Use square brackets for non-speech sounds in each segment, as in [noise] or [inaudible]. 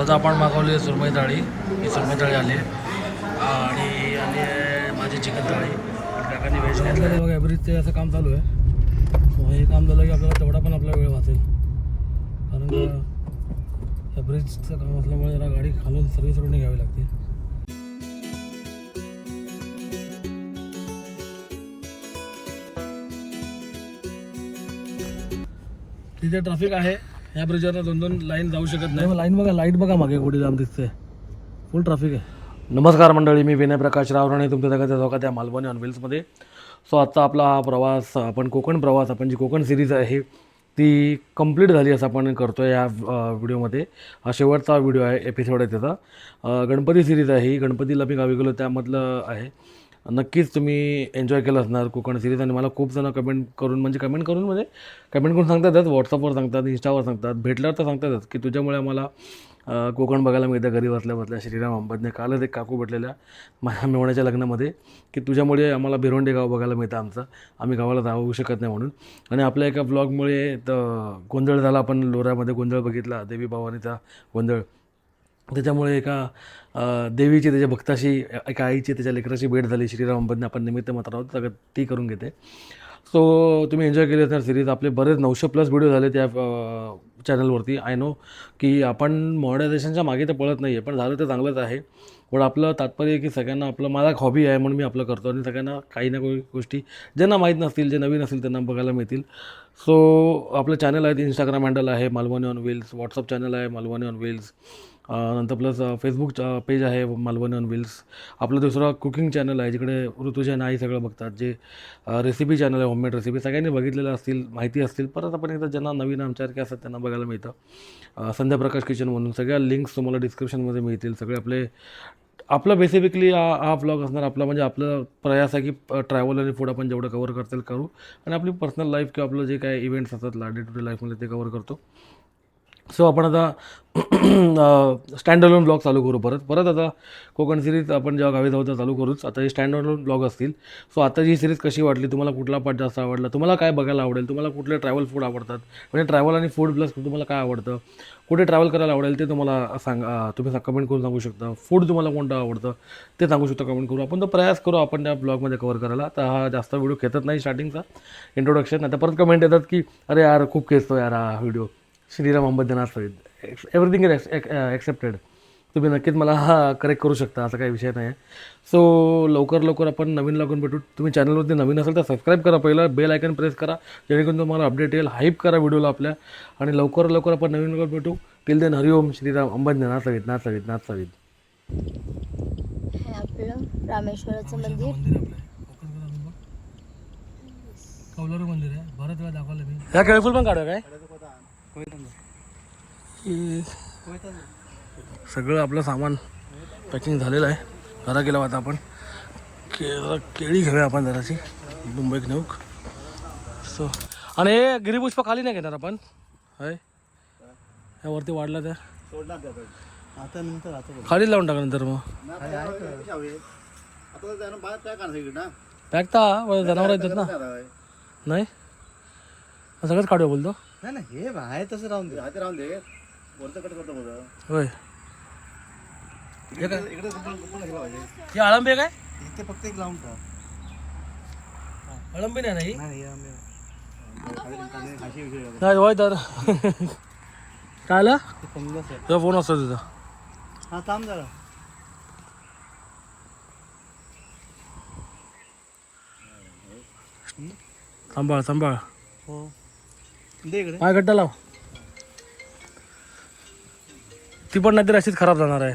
आता आपण मागवली सुरमई थाळी. ही सुरमई थाळी आली आणि आली आहे माझी चिकन थाळी. काकांनी व्हेज घेतलं बघा एव्हरेजचं असं काम चालू आहे. हे काम झालं की आपल्याला तेवढा पण आपला वेळ वाचेल. कारण का काम असल्यामुळे जरा गाडी खालून सर्विस रोडने घ्यावी लागते. तिथे ट्रॅफिक आहे. या ब्रिजवरनं दोन दोन लाईन जाऊ शकत नाही. लाईन बघा लाइट बघा मागे कुठे लांब दिसते फुल ट्रॅफिक आहे. नमस्कार मंडळी मी विनय प्रकाश रावराणे तुमच्या सगळ्या धोका त्या मालवणी ऑन व्हील्समध्ये सो आजचा आपला हा प्रवास आपण कोकण प्रवास आपण जी कोकण सिरीज आहे ती कंप्लीट झाली असं आपण करतो आहे या व्हिडिओमध्ये हा शेवटचा व्हिडिओ आहे एपिसोड आहे त्याचा. गणपती सिरीज आहे ही. गणपतीला मी गावी गेलो त्यामधलं आहे. नक्कीच तुम्ही एन्जॉय केलं असणार कोकण सिरीज आणि मला खूप जण कमेंट करून म्हणजे कमेंट करून म्हणजे कमेंट करून सांगतातच व्हॉट्सअपवर सांगतात इंस्टावर सांगतात भेटल्यावर तर सांगतातच की तुझ्यामुळे आम्हाला कोकण बघायला मिळतं घरी बसल्या बसल्या श्रीराम अंबदने कालच एक काकू भेटलेल्या माझ्या मेवण्याच्या लग्नामध्ये की तुझ्यामुळे आम्हाला भिरोंडे गाव बघायला मिळतं आमचं. आम्ही गावाला जाऊ शकत नाही म्हणून. आणि आपल्या एका ब्लॉगमुळे तर गोंधळ झाला आपण लोऱ्यामध्ये गोंधळ बघितला देवी भवानीचा गोंधळ. त्याच्यामुळे एका देवीची त्याच्या भक्ताशी एका आईची त्याच्या लेकराची भेट झाली. श्रीराम आपण निमित्त मात्र आहोत सगळं ती करून घेते. सो तुम्ही एन्जॉय केले तर सिरीज आपले बरेच नऊशे प्लस व्हिडिओ झाले त्या चॅनलवरती आय नो की आपण मॉडर्नायझेशनच्या मागे तर पळत नाही आहे पण झालं तर चांगलंच आहे. पण आपलं तात्पर्य की सगळ्यांना आपलं माझा एक हॉबी आहे म्हणून मी आपलं करतो आणि सगळ्यांना काही ना काही गोष्टी ज्यांना माहीत नसतील जे नवीन असतील त्यांना बघायला मिळतील. सो आपलं चॅनल आहे इंस्टाग्राम हँडल आहे Malvani on wheels WhatsApp channel आहे मालवणी ऑन व्हील्स नंतर प्लस फेसबुक पेज आहे मालवणी ऑन व्हील्स आपलं दुसरं कुकिंग चॅनल आहे जिकडे ऋतुजन आई सगळं बघतात जे रेसिपी चॅनल आहे होममेड रेसिपी सगळ्यांनी बघितलेलं असतील माहिती असतील परत आपण एकदा ज्यांना नवीन आमच्यासारखे असतात त्यांना बघायला मिळतं. संध्या प्रकाश किचन म्हणून सगळ्या लिंक्स तुम्हाला डिस्क्रिप्शनमध्ये मिळतील. सगळे आपले आपलं बेसिफिकली हा हा ब्लॉग असणार. आपला म्हणजे आपलं प्रयास आहे की ट्रॅव्हल आणि फूड आपण जेवढं कवर करता येईल करू. आणि आपली पर्सनल लाईफ किंवा आपलं जे काय इव्हेंट्स असतात डे टू डे लाईफमध्ये ते कवर करतो. सो आपण आता स्टँड अलोन ब्लॉग चालू करू परत. परत आता कोकण सिरीज आपण जेव्हा गावी जाऊ तेव्हा चालू करूच. आता हे स्टँड अलोन ब्लॉग असतील. सो आता ही सिरीज कशी वाटली? तुम्हाला कुठला पार्ट जास्त आवडला? तुम्हाला काय बघायला आवडेल? तुम्हाला कुठले ट्रॅव्हल फूड आवडतात? म्हणजे ट्रॅव्हल आणि फूड प्लस तुम्हाला काय आवडतं? कुठे ट्रॅव्हल करायला आवडेल ते तुम्हाला सांगा तुम्ही कमेंट करून सांगू शकता. फूड तुम्हाला कोणतं आवडतं ते सांगू शकता कमेंट करू आपण तो प्रयास करू आपण त्या ब्लॉगमध्ये कवर करायला. तर हा जास्त व्हिडिओ खेचत नाही स्टार्टिंगचा इंट्रोडक्शन आता परत कमेंट येतात की अरे यार खूप खेचतो यार हा व्हिडिओ श्रीराम अंबद्यनाथ सहित एव्हरीथिंग इज एक्सेप्टेड तुम्ही नक्कीच मला हा करेक्ट करू शकता असा काही विषय नाही आहे सो लवकर लवकर आपण नवीन लागून भेटू. तुम्ही चॅनलवरती नवीन असेल तर सबस्क्राईब करा पहिलं बेल आयकन प्रेस करा जेणेकरून तुम्हाला अपडेट येईल हाईप करा व्हिडिओला आपल्या. आणि लवकर लवकर आपण नवीन लागून भेटू. टिल देन हरिओम श्रीराम अंबज्ञनाथ सवित नाथ सवित नाथ सवित हे आपलं रामेश्वराचं मंदिर. मंदिर आपलं. कौलारू मंदिर आहे. बरंच वेळा दाखवलं मी. ह्या केळफुल पण काढू काय? सगळं आपलं सामान पॅकिंग झालेलं आहे. घरा गेला होता आपण. के केळी घेऊया आपण जराशी. मुंबईत नेऊक. सो आणि हे गिरीपुष्प खाली नाही घेणार आपण. होय. ह्यावरती वाढला त्या खालीच खाली लावून टाका नंतर मग. पॅक तर जनावर येतात ना. नाही? सगळंच काढूया बोलतो. नाही ना हे बाहेर तसं राहून दे. हाते राहून दे. वरचं कट करतो बघा. होय. इकडे इकडे कुठं- कुठं गेला पाहिजे? हे अळंबे काय? इथे फक्त एक लावून ठेवा. अळंबे नाही नाही नाही हे आम्ही- खाली- खाली विषय झाला. नाही होय तर. काय आलं? ते फंगस आहे तुझा फोन असतो तुझा. हा थांब जरा. सांभाळ सांभाळ हो. दे इकडे. पाय गड्डा लाव. ती पण नाहीतर अशीच खराब जाणार आहे.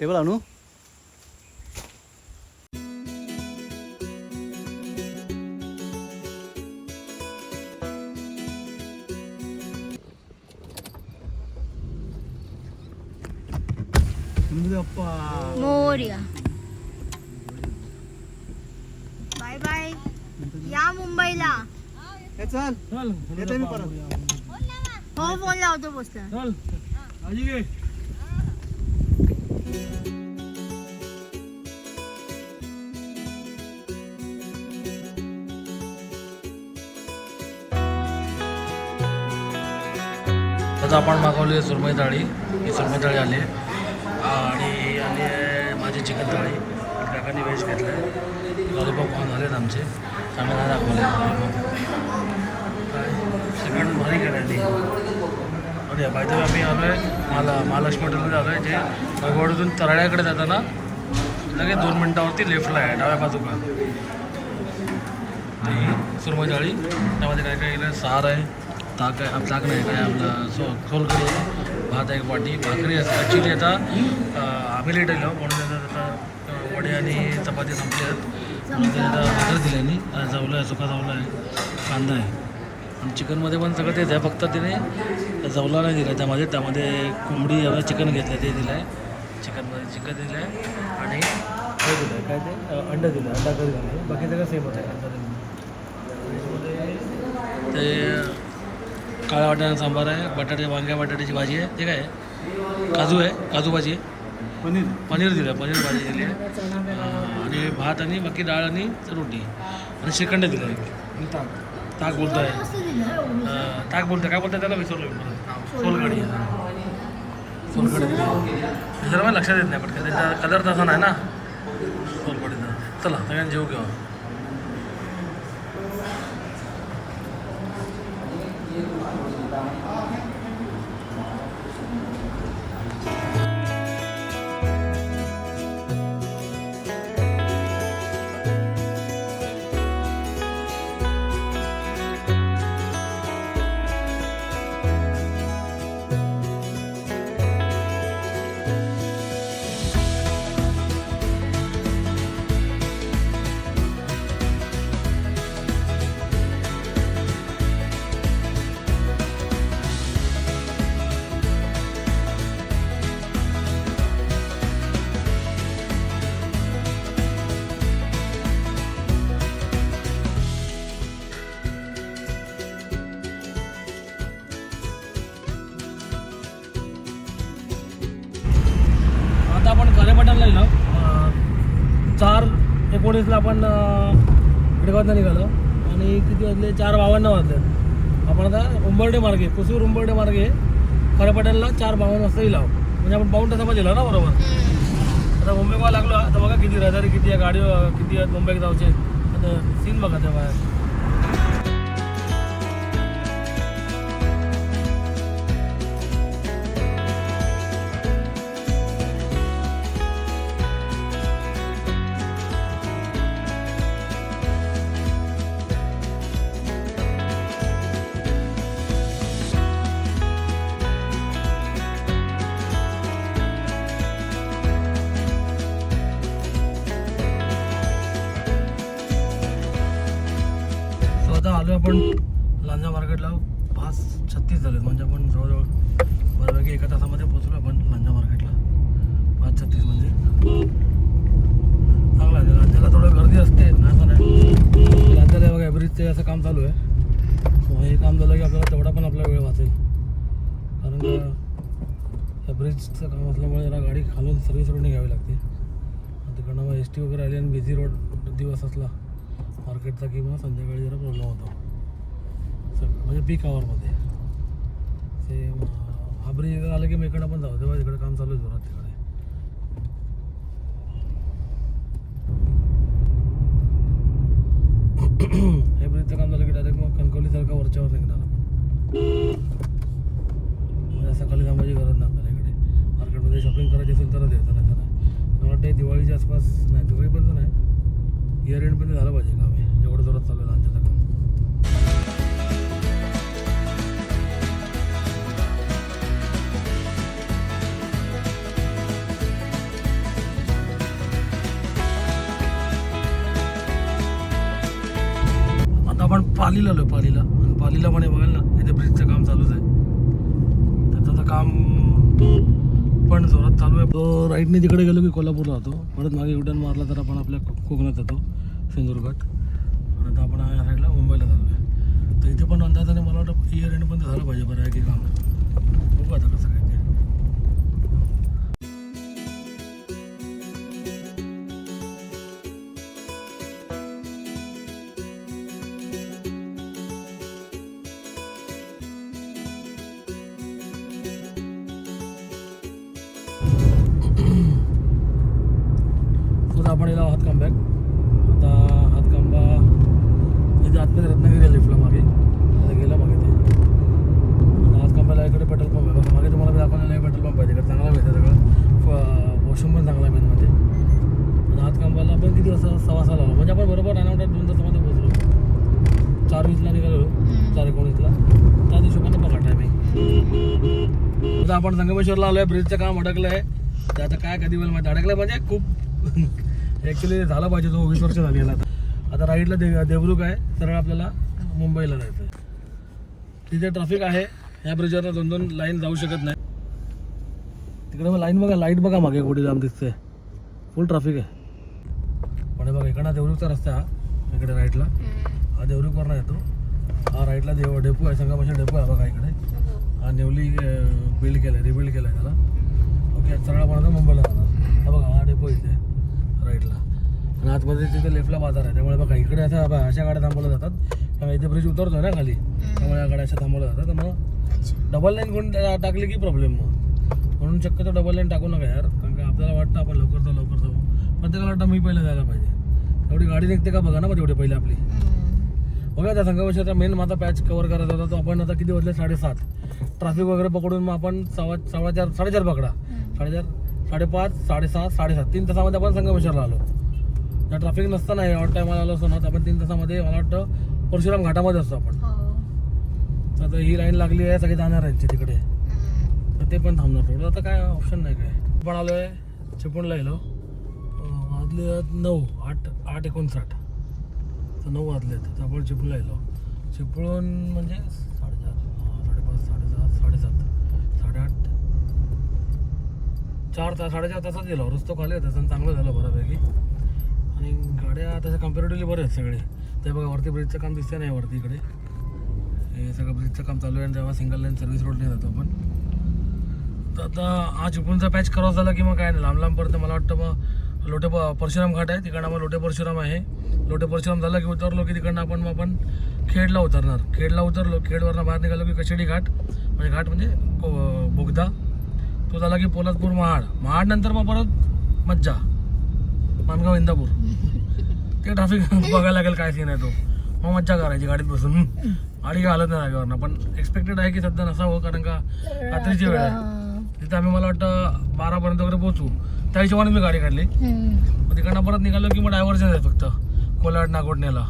टेबल आणू मुंबईला. चल. चल. येते मी परत. हो चल. आजी आता आपण मागवली आहे सुरमई थाळी. ही सुरमई थाळी आली आहे. आणि आली आहे माझी चिकन थाळी. काकांनी व्हेज घेतलं आहे लॉलीपॉप ऑन झाले आहेत आमचे. आम्ही नाही दाखवले काय भारी केलेली आणि बायदे आम्ही आलो आहे माला महालक्ष्मी हॉटेलमध्ये आलो आहे जे भगवाडीतून तराळ्याकडे जाताना लगेच दोन मिनटावरती लेफ्टला आहे डाव्या बाजूला. तर ही सुरमई त्यामध्ये काय काय केलं सार आहे ताक आहे ताक नाही काय आपलं सो सोलकढी आहे भात आहे एक वाटी भाकरी असते ॲक्च्युली आता आम्ही लेट आलो म्हणून आता वडे आणि चपाती संपले आहेत म्हणून त्याच्यात आता भाकर दिली आणि जावलं आहे सुका जावलं आहे कांदा आहे. आणि चिकनमध्ये पण सगळं तेच आहे फक्त तिने जवला नाही दिला त्यामध्ये त्यामध्ये कोंबडी एवढं चिकन घेतलं ते दिलं आहे चिकनमध्ये चिकन दिलं आहे आणि हे दिलं आहे काय ते? अंडं दिलं अंडा करी झालं आहे बाकी सगळं सेमच आहे. अंडा दिलं ते काळ्या वाटाणा सांबार आहे बटाटे वांग्या बटाट्याची भाजी आहे ते काय? आहे काजू आहे काजू भाजी आहे. पनीर. पनीर दिलं पनीर भाजी दिली आहे. म्हणजे भात आणि बाकी डाळ आणि रोटी. आणि श्रीखंड दिलं आहे ताक. ताक बोलतो आहे ताक बोलतो काय बोलतो त्याला विसरलो मी परत. नाव. दिली मला लक्षात येत नाही पण त्याचा कलर तसा नाही ना. सोलकढीचा चला सगळ्यांनी जेव घेऊ. चार एकोणीसला आपण खडगावातनं निघालो. आणि किती वाजले? चार बावन्न वाजले. आपण आता उंबर्डे मार्गे कुसूर उंबर्डे मार्गे खारेपाटणला चार बावन्न वाजता येईल म्हणजे आपण पाऊन तासामध्ये गेलो ना बरोबर? आता मुंबईला लागलो आता बघा किती रहदारी किती आहे गाडी किती आहेत मुंबईत जाऊचे आता सीन बघा त्या बाहेर. छत्तीस झालेत. म्हणजे आपण जवळजवळ बऱ्यापैकी एका तासामध्ये पोहोचलो आपण लांजा मार्केटला. पाच छत्तीस म्हणजे. चांगला आहे. लांजाला थोडं गर्दी असते. ना असं नाही लांजाला बघा ब्रिजचे असं काम चालू आहे. सो हे काम झालं की आपल्याला तेवढा पण आपला वेळ वाचेल. कारण का या ब्रिजचं काम असल्यामुळे जरा गाडी खालून सर्व्हिस रोडने घ्यावी लागते. तिकडनं मग एस टी वगैरे आली आणि बिझी रोड दिवस असला मार्केटचा किंवा संध्याकाळी जरा प्रॉब्लेम होतो. सग- म्हणजे पीक आवरमध्ये ते हा ब्रिज आलं की मी इकडं पण जाऊ. तेव्हा तिकडे काम चालू आहे जोरात तिकडे. हे ब्रिजचं काम झालं की डायरेक्ट मग कणकवलीसारखा वरच्यावर निघणार आपण. म्हणजे सकाळी थांबायची गरज नाही आपल्याला इकडे. मार्केटमध्ये शॉपिंग करायची असेल तरच यायचं नाही तर नाही मला वाटतं दिवाळीच्या आसपास नाही दिवाळीपर्यंत नाही. इयर एंडपर्यंत झालं पाहिजे काम हे. बघाल ना इथे ब्रिजचं काम चालूच आहे. त्याचं काम पण जोरात चालू आहे. तो राईटने तिकडे गेलो की कोल्हापूरला जातो परत मागे युटर्न मारला तर आपण आपल्या कोकणात जातो सिंधुदुर्गात. आणि आता आपण या साईडला मुंबईला चाललो आहे तर इथे पण अंदाजाने मला वाटतं इयर एंड पण झालं पाहिजे बऱ्यापैकी काम. बघू आता कसं काय. संगमेश्वरला आलोय ब्रिजचं काम अडकलं आहे ते आता काय कधी वेळ माहिती? अडकलं म्हणजे खूप [laughs] ॲक्च्युली झालं पाहिजे तो वीस वर्ष झाली आता. आता राईटला दे देवरुख आहे सरळ आपल्याला मुंबईला जायचं आहे तिथे ट्रॅफिक आहे या ब्रिजवरनं दोन दोन लाईन जाऊ शकत नाही. तिकडे लाईन बघा लाइट बघा मागे कुठे जाम दिसते फुल ट्रॅफिक आहे. पण बघा इकडं देवरुखचा रस्ता हा इकडे राईटला. हा देवरुखवरनं येतो. हा राईटला देव डेपो आहे संगमेश्वर डेपो आहे बघा इकडे. नेवली बिल्ड केलं आहे रिबिल्ड केलं आहे त्याला. ओके सरळ आपण मुंबईला जाणार. हा बघा हा डेपो इथे राईटला आणि आतमध्ये तिथे लेफ्टला बाजार आहे. त्यामुळे बघा इकडे आता बघा अशा गाड्या थांबवल्या जातात. त्यामुळे इथे ब्रिज उतरतोय ना खाली. त्यामुळे या गाड्या अशा थांबवल्या जातात. त्यामुळं डबल लाईन कोण टाकली की प्रॉब्लेम मग. म्हणून शक्यतो डबल लाईन टाकू नका यार. कारण का आपल्याला वाटतं आपण लवकर जाऊ लवकर जाऊ. पण त्याला वाटतं मी पहिले जायला पाहिजे. एवढी गाडी निघते का बघा ना मग तेवढी पहिले आपली. बघा त्या संघवर्षाचा मेन माझा पॅच कव्हर करायचा होता तो आपण आता किती वाजले? साडेसात. ट्रॅफिक वगैरे पकडून मग आपण सव्वा सव्वा चार साडेचार पकडा. साडेचार साडेपाच साडेसहा साडेसात. तीन तासामध्ये आपण संगमेश्वरला आलो. जर ट्रॅफिक नसताना ऑट टायमाला आलो असतो ना तर आपण तीन तासामध्ये मला वाटतं परशुराम घाटामध्ये असतो आपण. तर आता ही लाईन लागली आहे सगळे जाणार आहेत तिकडे. तर ते पण थांबणार. थोडं आता काय ऑप्शन नाही काय. आपण आलो आहे चिपळूणला गेलो. अं, वाजले आहेत नऊ आठ आठ एकोणसाठ. तर नऊ वाजले आहेत. तर आपण चिपळूणला गेलो चिपळूण म्हणजे साडेचार साडेपाच साडेसात साडेसात साडेआठ. चार तास साडेचार तासात गेलो. रस्तो खाली होता तसं चांगलं झालं बऱ्यापैकी. आणि गाड्या तशा कम्पॅरेटिव्हली बरे आहेत सगळे. ते बघा वरती ब्रिजचं काम दिसते नाही वरती इकडे. हे सगळं ब्रिजचं काम चालू आहे आणि तेव्हा सिंगल लाईन सर्व्हिस रोडने जातो आपण. तर आता हा चिपळूणचा पॅच क्रॉस झाला की मग काय नाही. लांब लांबपर्यंत मला वाटतं मग लोटे प- परशुराम घाट आहे. तिकडनं मग लोटे परशुराम आहे. लोटे परशुराम झालं की उतरलो की तिकडनं आपण मग आपण खेडला उतरणार. खेडला उतरलो खेडवरनं बाहेर निघालो की कशेडी घाट. म्हणजे घाट म्हणजे बोगदा. तो झाला की पोलादपूर महाड. महाड नंतर मग परत मज्जा. मानगाव इंदापूर. [laughs] ते ट्रॅफिक [laughs] बघायला लागेल काय सीन आहे तो. मग मज्जा करायची गाडीत बसून. गाडी काय हालत नाही जागेवरनं. पण एक्सपेक्टेड आहे की सध्या नसावं कारण का रात्रीची वेळ आहे. तिथे आम्ही मला वाटतं बारापर्यंत वगैरे पोहोचू. त्या हिशोबाने मी गाडी काढली. मग तिकडनं परत निघालो की मग डायव्हर्जन आहे फक्त. कोलाड नागोडण्याला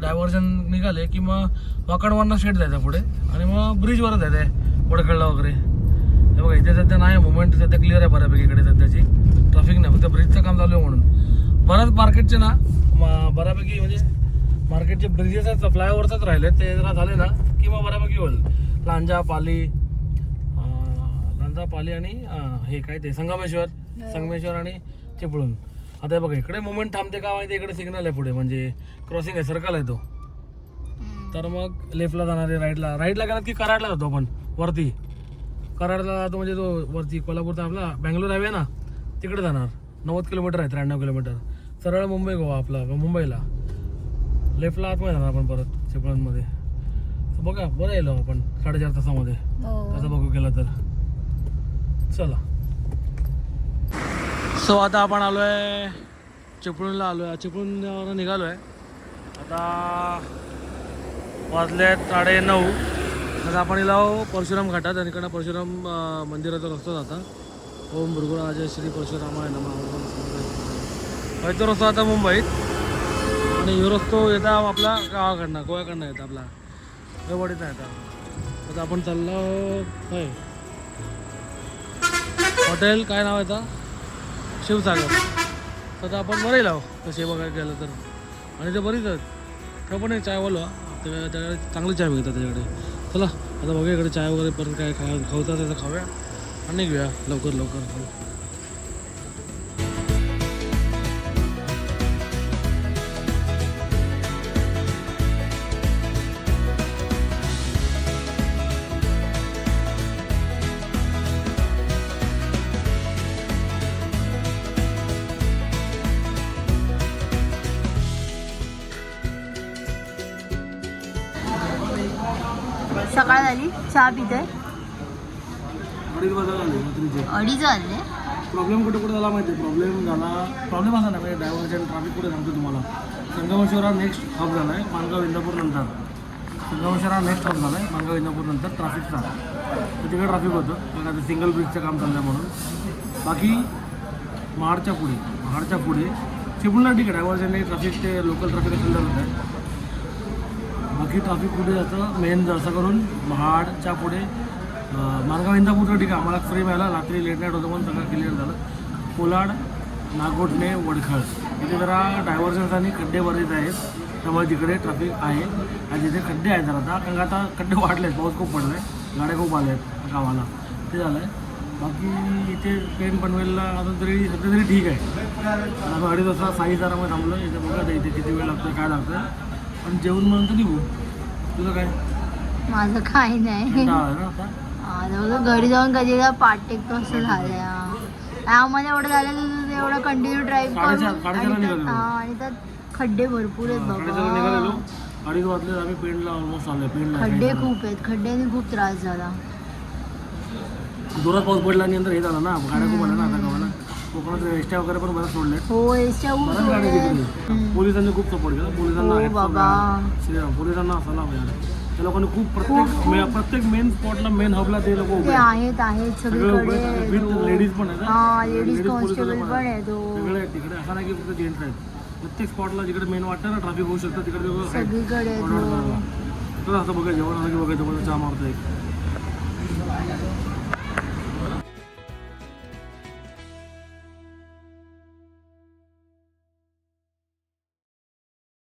डायव्हर्जन निघाले की मग वाकडवरनं स्ट्रेट जायचं पुढे आणि मग ब्रिजवरच जायचं वडखळला वगैरे. हे बघा इथे सध्या नाही मुवमेंट सध्या क्लिअर आहे बऱ्यापैकी इकडे सध्याची. ट्रॅफिक नाही फक्त ब्रिजचं काम चालू आहे म्हणून. बऱ्याच मार्केटचे ना बऱ्यापैकी म्हणजे मार्केटचे ब्रिजेस फ्लायओव्हरच राहिले. ते जरा झाले ना की मग बऱ्यापैकी होईल. लांजा पाली लांजा पाली आणि हे काय ते संगमेश्वर. संगमेश्वर आणि चिपळूण. आता हे बघा इकडे मुवमेंट थांबते का माहिती इकडे सिग्नल आहे पुढे. म्हणजे क्रॉसिंग आहे सर्कल आहे तो. तर मग लेफ्टला जाणार आहे राईटला राईटला गेलात की कराडला जातो आपण? वरती. कराडला जातो म्हणजे तो वरती. कोल्हापूरचा आपला बँगलोर हायवे ना? तिकडे जाणार. नव्वद किलोमीटर आहे त्र्याण्णव किलोमीटर. सरळ मुंबई गोवा आपला मुंबईला. लेफ्टला आतमध्ये जाणार आपण परत चिपळूणमध्ये. तर बघा बरं येलो आपण साडेचार तासामध्ये. तसं बघू केलं तर. चला. सो आता आपण आलो आहे चिपळूणला आलो आहे चिपळूणवर निघालो आहे आता वाजले आहेत साडे नऊ. आता आपण इला परशुराम घाटात आणि परशुराम मंदिराचा रस्ता जाता. ओम भृगुराज श्री परशुरामाय नमः. तो रस्ता आता मुंबईत. आणि ह्यो रस्तो येता आपला गावाकडनं गोव्याकडनं येतं आपला. रेवडीत येता. आता आपण चाललो होय हॉटेल काय नाव येतं शिवसागर तर आपण बरे लाव. कसे बघायला गेलं तर. आणि ते बरीच आहेत. तर पण एक चायवालो त्या त्याकडे चांगली चाय मिळतात त्याच्याकडे. चला आता बघूया इकडे चाय वगैरे पण काय खा खाऊ त्याचं खाऊया. आणि घेऊया लवकर लवकर. सकाळ झाली चहा पिते रात्रीचे. अडीच वाजले. प्रॉब्लेम कुठे कुठे झाला माहिती प्रॉब्लेम झाला प्रॉब्लेम असा नाही म्हणजे ड्रायव्हरच्या ट्रॅफिक कुठे सांगतो तुम्हाला? संगमेश्वर हा नेक्स्ट हब झाला आहे मानगाव इंदापूर नंतर. संगमेश्वर हा नेक्स्ट हब झाला आहे मानगाव इंदापूर नंतर ट्रॅफिकचा तर तिकडे ट्रॅफिक होतं. कारण आता सिंगल ब्रिजचं काम चाललं आहे म्हणून. बाकी महाडच्या पुढे महाडच्या पुढे चिपळूणला ठीक आहे. डायव्हर्जन ट्रॅफिक ते लोकल ट्रॅफिक संदर्भात आहे बाकी ट्रॅफिक कुठे जातं? मेन जसं करून महाडच्या पुढे मार्गाव इंदापूरचं ठीक आहे. आम्हाला फ्री मिळाला. रात्री लेट नाईट होतं पण सगळं क्लिअर झालं. कोलाड नागोटणे वडखळ. इथे जरा डायव्हर्जन्स आणि खड्डे बरेच आहेत. त्यामुळे तिकडे ट्रॅफिक आहे. आणि तिथे खड्डे आहेत जरा. आता कारण आता खड्डे वाढले आहेत पाऊस खूप पडला आहे गाड्या खूप आल्या आहेत गावाला ते झालं आहे बाकी इथे पेन पनवेलला अजून तरी सध्या तरी ठीक आहे. आम्ही अडीच वाजता साई जारामध्ये थांबलो इथे बघा इथे किती वेळ लागतो काय लागतं पण जेवण म्हणून तर निघू. तुझं काय? माझं काही नाही. कंटाळा ना आता? घरी जाऊन कधी पाठ टेकतो असं झालंय आम्हाला एवढं झालं की एवढं कंटिन्यू ड्राईव्ह साडेचार- करून साडेचारला आणि त्यात- निघालो. हा, आणि त्यात खड्डे भरपूर आहेत साडेचारला निघालेलो. बाबा अडीच वाजले आम्ही पेंडला ऑलमोस्ट आलोय पेंडला खड्डे खूप आहेत खड्ड्याने खूप त्रास झाला. जोरात पाऊस पडला आणि नंतर हे झालं ना गाड्या खूप आल्या ना आता गावाला. कोकणात एसट्या वगैरे पण बऱ्याच सोडले हो एसच्या खूप बऱ्याच गाड्या सोडल्या. तिकडे हम्म. पोलिसांनी खूप सपोर्ट केला पोलिसांना हो off बाबा. श्रीराम पोलिसांना असायला पाहिजे त्या लोकांनी खूप प्रत्येक मे- प्रत्येक मेन स्पॉटला मेन हबला ते लोक उभे आहेत. आहेत आहेत सगळे उभे सगळीकडे आहेत. विथ आहेत. लेडीज पण आहेत हा लेडीज कॉन्स्टेबल पण आहेत. आहेत हो. सगळे आहेत तिकडे असं नाही की फक्त जेंट्स आहेत प्रत्येक स्पॉटला जिकडे मेन वाटतं ना ट्रॅफिक होऊ शकतं तिकडे लोकं आहेत. सगळीकडे आहेत ऑर्डर. करायला. तर असं बघा जेवण आलं की बघायचं चहा मारतो एक